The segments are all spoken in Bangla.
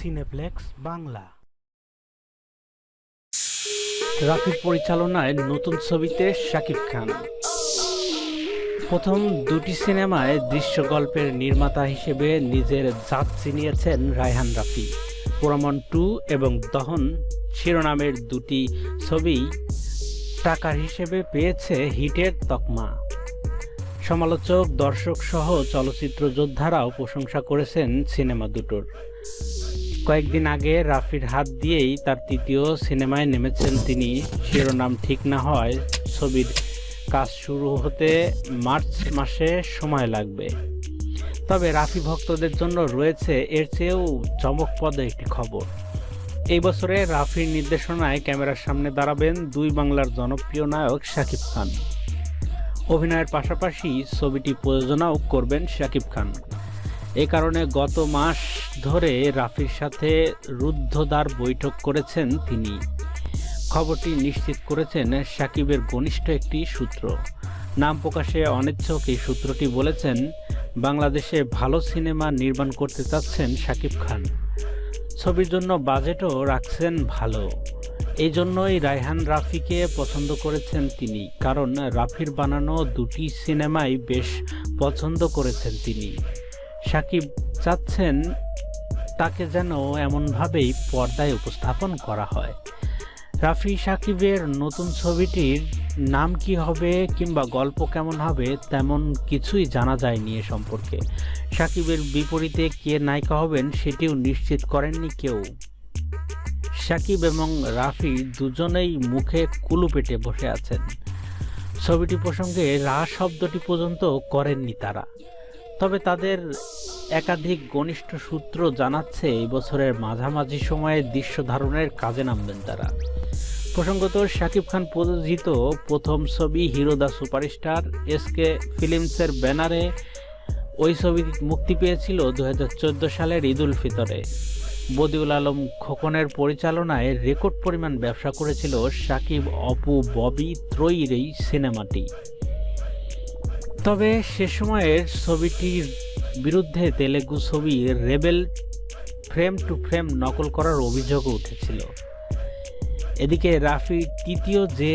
সিনেপ্লেক্স বাংলা রাফির পরিচালনায় নতুন ছবিতে শাকিব খান। প্রথম দুটি সিনেমায় দৃশ্য গল্পের নির্মাতা হিসেবে নিজের জাত চিনিয়েছেন রায়হান রাফি। পোরামন টু এবং দহন শিরোনামের দুটি ছবি টাকার হিসেবে পেয়েছে হিটের তকমা। সমালোচক, দর্শক সহ চলচ্চিত্র যোদ্ধারাও প্রশংসা করেছেন সিনেমা দুটোর। কয়েকদিন আগে রাফির হাত দিয়েই তার তৃতীয় সিনেমায় নেমেছেন তিনি। শিরোনাম ঠিক না হয় ছবির কাজ শুরু হতে মার্চ মাসে সময় লাগবে। তবে রাফি ভক্তদের জন্য রয়েছে এর চেয়েও চমকপ্রদ একটি খবর। এই বছরে রাফির নির্দেশনায় ক্যামেরার সামনে দাঁড়াবেন দুই বাংলার জনপ্রিয় নায়ক শাকিব খান। অভিনয়ের পাশাপাশি ছবিটি প্রযোজনাও করবেন শাকিব খান। এ কারণে গত মাস ধরে রাফির সাথে রুদ্ধদ্বার বৈঠক করেছেন তিনি। খবরটি নিশ্চিত করেছেন সাকিবের ঘনিষ্ঠ একটি সূত্র। নাম প্রকাশে অনিচ্ছক এই সূত্রটি বলেছেন, বাংলাদেশে ভালো সিনেমা নির্মাণ করতে চাচ্ছেন শাকিব খান। ছবির জন্য বাজেটও রাখছেন ভালো। এই জন্যই রায়হান রাফিকে পছন্দ করেছেন তিনি, কারণ রাফির বানানো দুটি সিনেমাই বেশ পছন্দ করেছেন তিনি। সাকিব চাচ্ছেন তাকে যেন এমনভাবেই পর্দায় উপস্থাপন করা হয়। রাফি সাকিবের নতুন ছবিটির নাম কি হবে কিংবা গল্প কেমন হবে তেমন কিছুই জানা যায়নি এ সম্পর্কে। সাকিবের বিপরীতে কে নায়িকা হবেন সেটিও নিশ্চিত করেননি কেউ। সাকিব এবং রাফি দুজনেই মুখে কুলু পেটে বসে আছেন। ছবিটি প্রসঙ্গে রা শব্দটি পর্যন্ত করেননি তারা। তবে তাদের একাধিক ঘনিষ্ঠ সূত্র জানাচ্ছে, এই বছরের মাঝামাঝি সময়ে দৃশ্য ধারণের কাজে নামবেন তারা। প্রসঙ্গত, শাকিব খান প্রযোজিত প্রথম ছবি হিরো দ্য সুপারস্টার এসকে ফিল্মসের ব্যানারে ওই ছবি মুক্তি পেয়েছিল দু হাজার চোদ্দ সালের ঈদ উল ফিতরে। বদিউল আলম খোকনের পরিচালনায় রেকর্ড পরিমাণ ব্যবসা করেছিল শাকিব, অপু, ববি ত্রয়ীর এই সিনেমাটি। তবে সে সময়ের ছবিটির বিরুদ্ধে তেলেগু ছবি রেবেল ফ্রেম টু ফ্রেম নকল করার অভিযোগও উঠেছিল। এদিকে রাফি তৃতীয় যে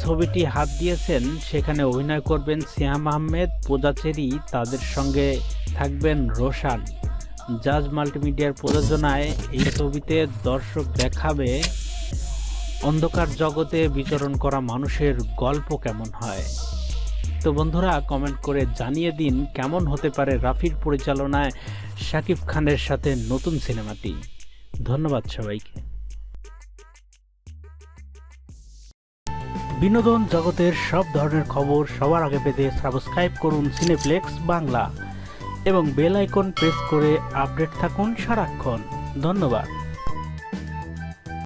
ছবিটি হাত দিয়েছেন, সেখানে অভিনয় করবেন সিয়াম আহমেদ পূজাচেরি তাদের সঙ্গে থাকবেন রোশান। জাজ মাল্টিমিডিয়ার প্রযোজনায় এই ছবিতে দর্শক দেখাবে অন্ধকার জগতে বিচরণ করা মানুষের গল্প কেমন হয়। তো বন্ধুরা কমেন্ট করে জানিয়ে দিন কেমন হতে পারে রাফির পরিচালনায় শাকিব খানের সাথে নতুন সিনেমাটি। ধন্যবাদ সবাইকে। বিনোদন জগতের সব ধরনের খবর সবার আগে পেতে সাবস্ক্রাইব করুন সিনেপ্লেক্স বাংলা এবং বেল আইকন প্রেস করে আপডেট থাকুন সারাক্ষণ। ধন্যবাদ।